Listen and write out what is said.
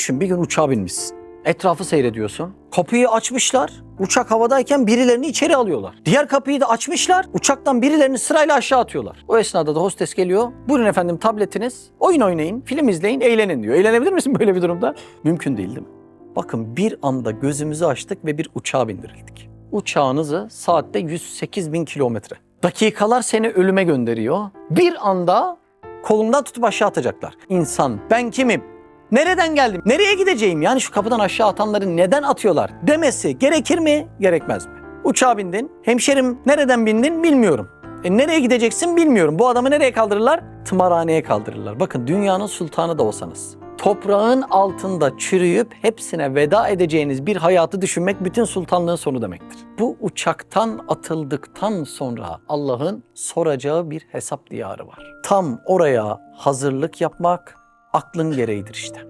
Düşün bir gün uçağa binmişsin. Etrafı seyrediyorsun. Kapıyı açmışlar. Uçak havadayken birilerini içeri alıyorlar. Diğer kapıyı da açmışlar. Uçaktan birilerini sırayla aşağı atıyorlar. O esnada da hostes geliyor. Buyurun efendim tabletiniz. Oyun oynayın, film izleyin, eğlenin diyor. Eğlenebilir misin böyle bir durumda? Mümkün değil değil mi? Bakın bir anda gözümüzü açtık ve bir uçağa bindirildik. Uçağınızı saatte 108 bin kilometre. Dakikalar seni ölüme gönderiyor. Bir anda kolundan tutup aşağı atacaklar. İnsan ben kimim? Nereden geldim? Nereye gideceğim? Yani şu kapıdan aşağı atanları neden atıyorlar demesi gerekir mi? Gerekmez mi? Uçağa bindin. Hemşerim nereden bindin bilmiyorum. E nereye gideceksin bilmiyorum. Bu adamı nereye kaldırırlar? Tımarhaneye kaldırırlar. Bakın dünyanın sultanı da olsanız. Toprağın altında çürüyüp hepsine veda edeceğiniz bir hayatı düşünmek bütün sultanlığın sonu demektir. Bu uçaktan atıldıktan sonra Allah'ın soracağı bir hesap diyarı var. Tam oraya hazırlık yapmak aklın gereğidir işte.